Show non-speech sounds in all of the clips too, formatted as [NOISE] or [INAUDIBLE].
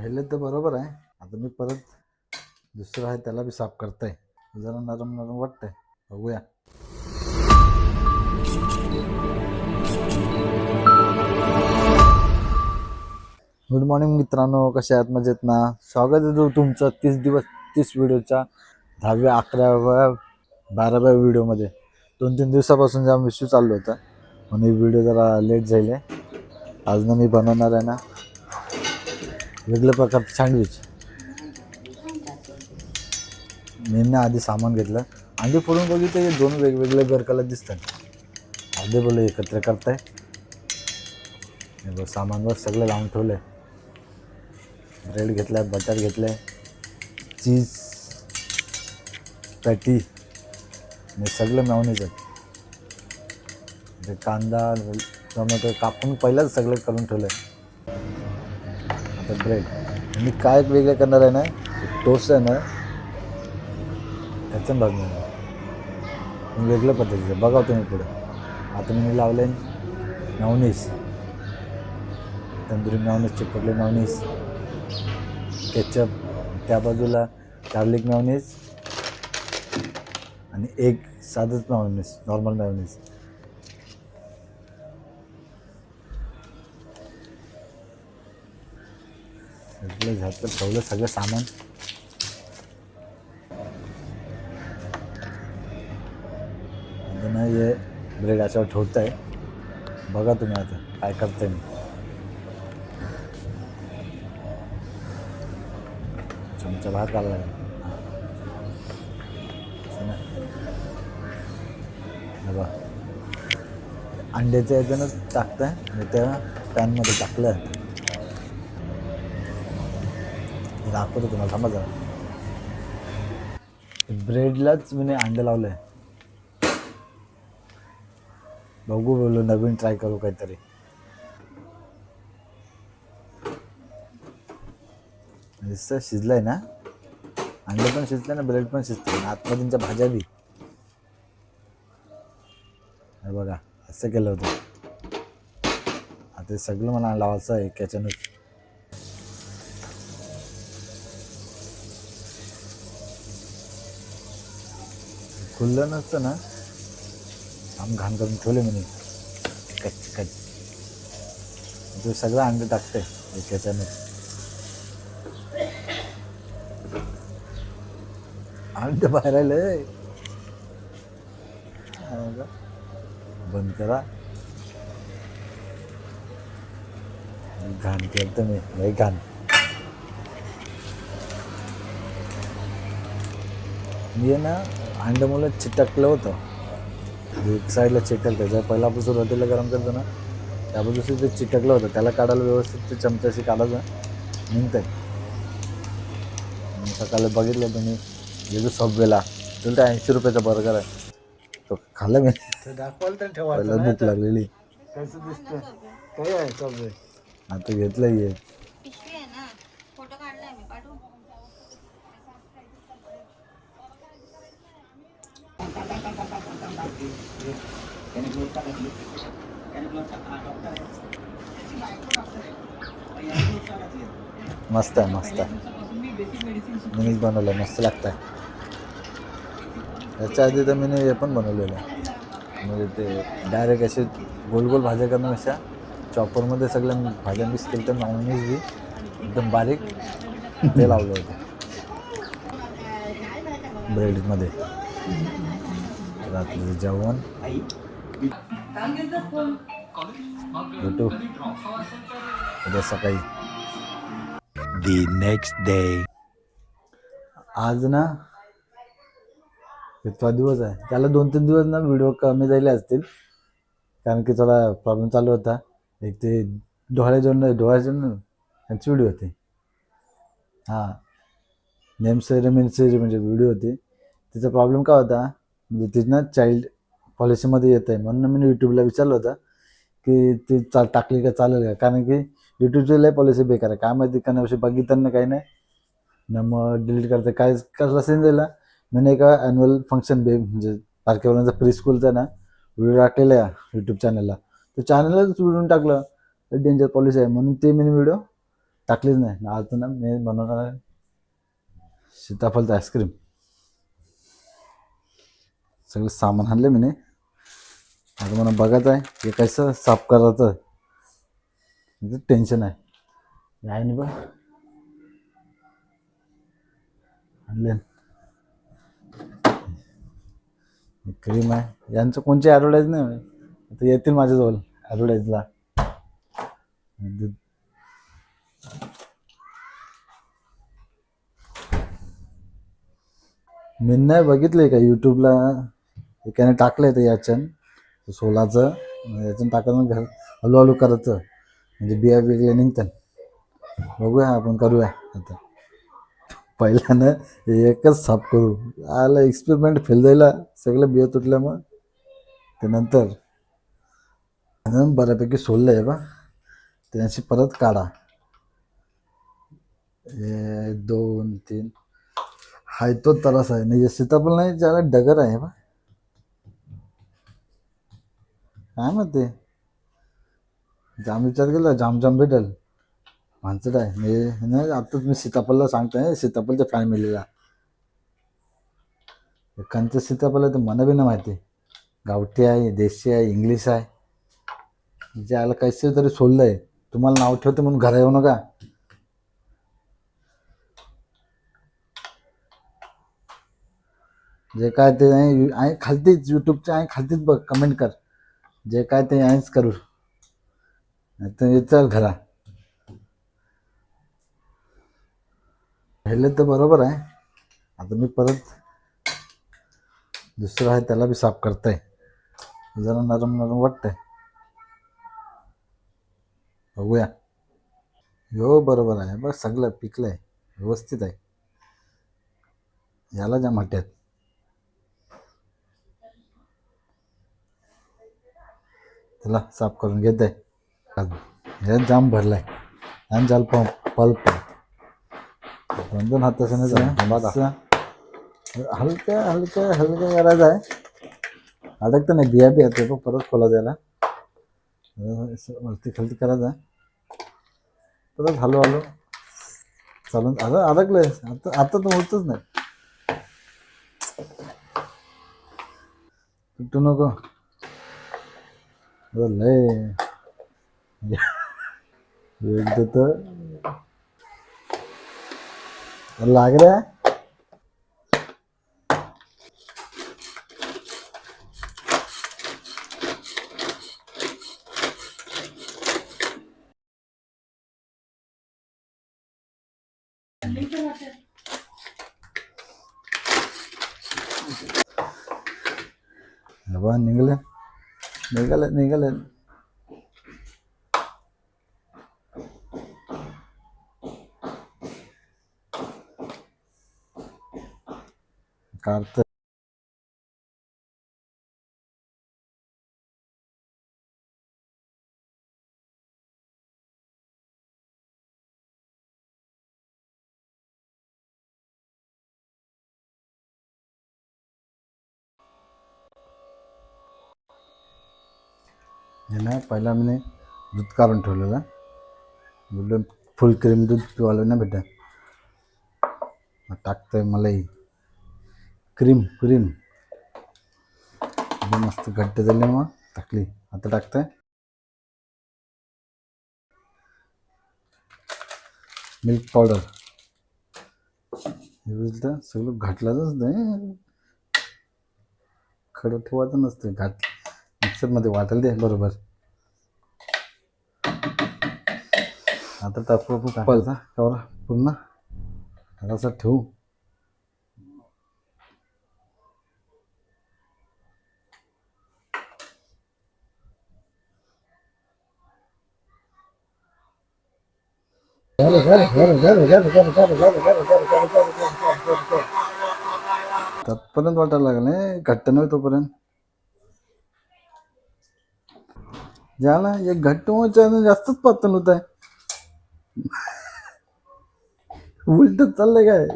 पहिले तर बरोबर आहे. आता मी परत दुसरं आहे त्याला बी साफ करताय. जरा नरम नरम वाटतंय. बघूया. गुड मॉर्निंग मित्रांनो कसे आहात? मजेत ना? स्वागत आहे तुमचं तीस दिवस तीस व्हिडिओच्या दहाव्या अकराव्या बाराव्या व्हिडिओमध्ये. दोन तीन दिवसापासून जेव्हा इश्यू चालू होता. म्हणून व्हिडिओ जरा लेट झाले. आज ना मी बनवणार आहे ना वेगळ्या प्रकारचं सँडविच. मेनने आधी सामान घेतलं. अंडी फोडून बघितलं हे दोन वेगवेगळे गरकाला दिसतात. अर्धे बोल एकत्र करताय. हे बघ सामानवर सगळं लावून ठेवलं आहे ब्रेड घेतलाय बटर घेतलंय चीज पॅटी हे सगळं मॅवनीच आहे ते कांदा टोमॅटो कापून पहिलाच सगळं करून ठेवलं आहे आता ब्रेड मी काय वेगळं करणार आहे ना टोस्ट आहे ना त्याचं बघणार आहे. वेगळ्या पद्धतीचं. बघा हो तुम्ही पुढे. आता मी लावलं आहे मॅवनीस तंदुरी मॅवनीस चिपटले मॅवनीस केचप त्या बाजूला गार्लिक मॅवनीस आणि एक साधंच मॅवनीस नॉर्मल मॅवनीस सगळं घातलं ठेवलं सगळं सामान. आता ना हे ब्रेड याच्यावर ठेवत आहे बघा तुम्ही आता काय करताय मी. चमचा भात घालायला लागला. ना. बघा. अंड्याच्या याच्यानं टाकतंय. आणि त्या पॅनमध्ये टाकलं दाखवतो तुम्हाला थांबा जरा. ब्रेडलाच मी अंडे लावलं. आहे बघू बोललो नवीन ट्राय करू काहीतरी. म्हणजे नुसतं शिजलंय ना? अंडे पण शिजले ना ब्रेड पण शिजते ना? आतमधींच्या भाज्या बी. बघा असं केलं होतं. आता सगळं मला लावायचं आहे याच्यानुसार खुललं नसतं ना. आम घाण करून ठेवले म्हणे. कच कच. तो सगळं अंडे टाकते त्याच्यानं. अंड बाहेर आले बंद करा. घाण केलं मी लय घाण. मी ना मुलं चिटकलं होतं. एक साईडला चिटकलं. त्याच्या पहिला आपण सुरुवातीला गरम करतो ना त्या बाजूस ते चिटकलं होतं. त्याला काढायला व्यवस्थित ते चमच्याशी काढायचं. निघतंय. मी सकाळी बघितलं होतं मी गेलो सबवेला तुला ऐंशी रुपयाचा बर्गर आहे. तो खाल्ला मी. पहिला भूक लागलेली. कसं दिसतं? काय आहे सबवे आता घेतलं ये पिशवी आहे ना फोटो काढलाय मी पाठवू मस्त आहे मस्त आहे. मीच बनवलं मस्त लागतं आहे त्याच्या आधी तर मी हे पण बनवलेलं आहे. म्हणजे ते डायरेक्ट असे गोल गोल भाज्या करण्यापेक्षा चॉपरमध्ये सगळ्या भाज्या मिक्स केलं तर नॉनव्हेज बी एकदम बारीक ते लावलं होतं. ब्रेडमध्ये रात्री जेवण. भेटू. उद्या सकाळी. The next day. आज ना इतका दिवस आहे. त्याला दोन तीन दिवस ना व्हिडिओ कमी झाले असतील. कारण की थोडा प्रॉब्लेम चालू होता. एक ते डोळ्याच्या डोळ्याच्या त्यांची व्हिडिओ होती. हां. नेम सेरेमनी सेरे म्हणजे व्हिडिओ होती. तिचा प्रॉब्लेम काय होता? म्हणजे तिथनं ना चाइल्ड पॉलिसीमध्ये येत आहे. म्हणून मी यूट्यूबला विचारलं होतं की ती चा टाकली का चालेल का? कारण की यूट्यूबची लय पॉलिसी बेकार आहे. काय माहिती का नाही बघितलं काही नाही. न मग डिलीट करते. काय कसला सीन झाला मी नाही का ॲन्युअल फंक्शन बे म्हणजे बारकेवाल्यांचा प्री स्कूलचा ना व्हिडिओ टाकलेला आहे यूट्यूब चॅनलला तर चॅनलच व्हिडिओ टाकलं. डेंजर पॉलिसी आहे. म्हणून ते मी व्हिडिओ टाकलीच नाही. आज ना मी बनवणार आहे. आईस्क्रीम सगळं सामान आणलं मी आता मला बघायचं आहे हे कसं साफ करायचं. म्हणजे टेन्शन आहे. आहे नाही बा. आणले. क्रीम आहे. यांचं कोणची ॲडव्हर्टाईज नाही आता येतील माझ्याजवळ ॲडव्हर्टाईजला मी नाही बघितलंय का यूट्यूबला एकाने टाकलं ते याच्यान सोलाचं याच्यानं टाकायचं घर हळूहळू करायचं. म्हणजे बिया वेगळ्या निघतात. बघूया आपण करूया आता. पहिल्यानं एकच साफ करू. आला एक्सपेरिमेंट फेल जायला सगळं बिया तुटल्या मग त्यानंतर बऱ्यापैकी सोललं आहे बा त्यांची परत काढा. एक दोन तीन. हाय तो तरास आहे. नाही सीताफळ नाही ज्याला डगर आहे बा. काय म्हणते? जाम विचार केला जाम जाम भेटेल. माणसं आहे मी नाही आताच मी सीताफळला सांगतोय सीताफळच्या फॅमिलीला एखादं सीताफल तर ते मला बी नाही माहिती. गावठी आहे देशी आहे इंग्लिश आहे. जे आलं कैसे तरी सोडलं आहे तुम्हाला नाव ठेवते म्हणून घरा येऊ नका. जे काय ते आहे आहे खालतीच यूट्यूबच्या आहे खालतीच बघ कमेंट कर. जे काय ते आहेच करू. नाही तर घरा. राहिले तर बरोबर आहे. आता मी परत दुसरं आहे त्याला बी साफ करताय. जरा नरम नरम वाटतंय. बघूया. हो बरोबर आहे. बघ सगळं पिकलंय. व्यवस्थित आहे. याला ज्या माट्यात. त्याला साफ करून घेत आहे हे जाम भरलाय. आणि जाल पंप पल्प. दोन दोन हाताने हलकं हलकं हलकं करायचं आहे. अडकतं नाही. बिया बिया ते परत खोला द्यायला. वरती खालती करायचं आहे. परत हलू हलू. चालून आता अडकलंय. आता आता तर होतच नाही. तुटू नको. अरे लय एकदा तर നിഗല നിഗലൻ കറുത്ത हे पहिला मी दूध काढून ठेवलेलं. बोललो फुल क्रीम दूध पिवायला ना भेटा टाकतंय मलाई. क्रीम क्रीम मस्त घट्ट झाले मग टाकली. आता टाकतंय. मिल्क पावडर हे बोलतं सगळं घाटलाच नाही खडं ठेवायचं नसतं घाट मिक्सरमध्ये वाटायला दे बरोबर आता आपण टाकायचा कवर पूर्ण थोडासा ठेवू तत्पर्यंत वाटायला लागलं घट्ट नव्हे तोपर्यंत झाला एक घट्ट व्हायचं जास्तच पातळ होत आहे उलट चाललंय काय?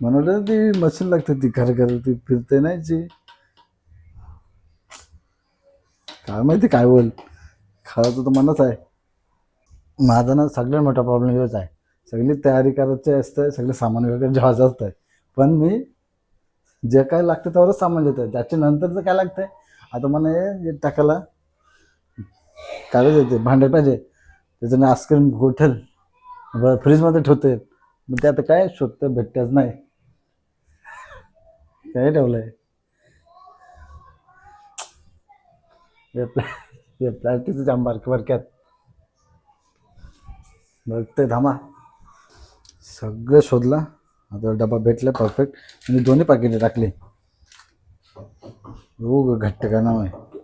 म्हणून ती मशीन लागते ती खरं खरं ती फिरते नाही काय माहिती काय बोल खायचं तर मनच आहे. माझा ना सगळ्यात मोठा प्रॉब्लेम हेच आहे. सगळी तयारी करायची असते सगळे सामान वगैरे जेवायचं असतं पण मी जे काय लागतं त्यावरच सामान देतं त्याच्या नंतरचं काय लागतंय? आता मला हे टाकायला काय येते भांडे पाहिजे. त्याच्याने आईस्क्रीम गोठेल. ब फ्रीजमध्ये ठेवते. मग ते आता काय शोधतं भेटतच नाही. काय ठेवलंय? आहे प्लॅ हे जाम बारक्या बारक्यात बघते थांबा. सगळं शोधला. आता डबा भेटला परफेक्ट आणि दोन्ही पाकिटे टाकली. हो घट्ट का नाव आहे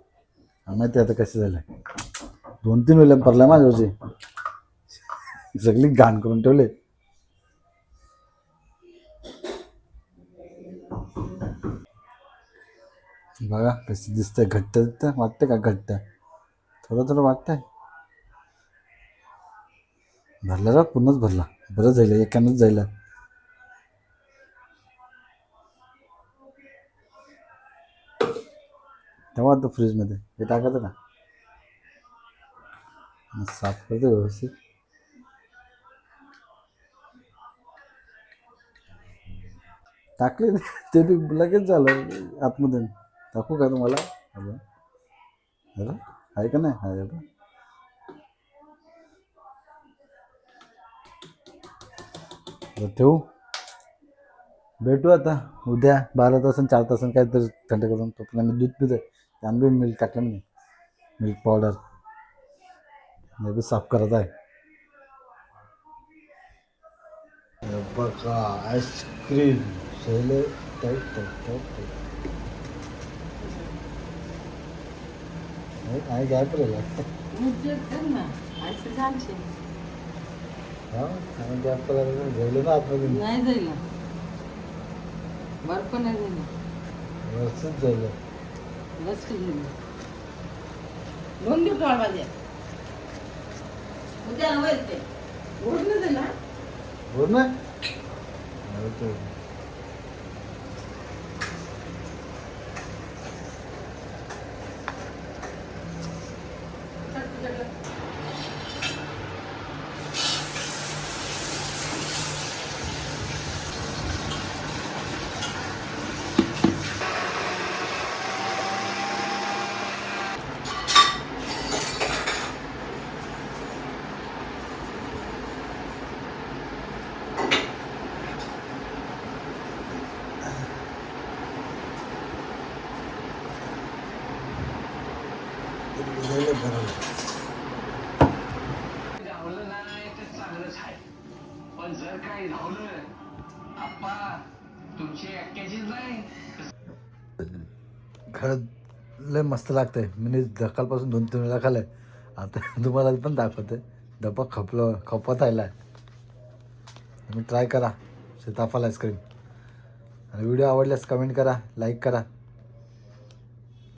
माहिती आता कसं झालं? दोन तीन वेळेला पडला माझ्यावरची सगळी घाण करून ठेवले. बघा कसं दिसतंय घट्ट दिसतं वाटतं का घट्ट? थोडं थोडं वाटतंय. भरला रा पूर्णच भरला. बरं जाईल एकानंच जाईल तेव्हा तो फ्रीजमध्ये. हे टाकायचं का? साफ करतो व्यवस्थित. टाकले ते बी लगेच झालं आतमध्ये टाकू का तुम्हाला? हॅलो. हॅलो. आहे का नाही? आहे का ठेवू? भेटू आता. उद्या बारा तासन चार तासून काहीतरी थंड करून तोपर्यंत दूध पितो आंबे मिल्क टाकलं मी मिल्क पावडर. हे बी साफ करत आहे. बघा आईस्क्रीम टाईट टाईट टाईट आहे काय पडेल हा आणि गॅप करायला गेलो ना आतमध्ये नाही जाईल बर्फ नाही जाईल जाईल बस जाईल दोन दिवस वाढ माझ्या उद्या होईल ते गोड नाही जाईल ना बोल ना हो तो. गेलं बरं. धावलं नाही तर चांगलंच आहे खरं आप्पा नाही. लय मस्त लागतंय. मी धकालपासून दोन तीन वेळा खाल्लंय. आता [LAUGHS] तुम्हाला पण दाखवते. डबा खपलं खपत आला तुम्ही ट्राय करा. सीताफल आईस्क्रीम आणि व्हिडिओ आवडल्यास कमेंट करा लाईक करा.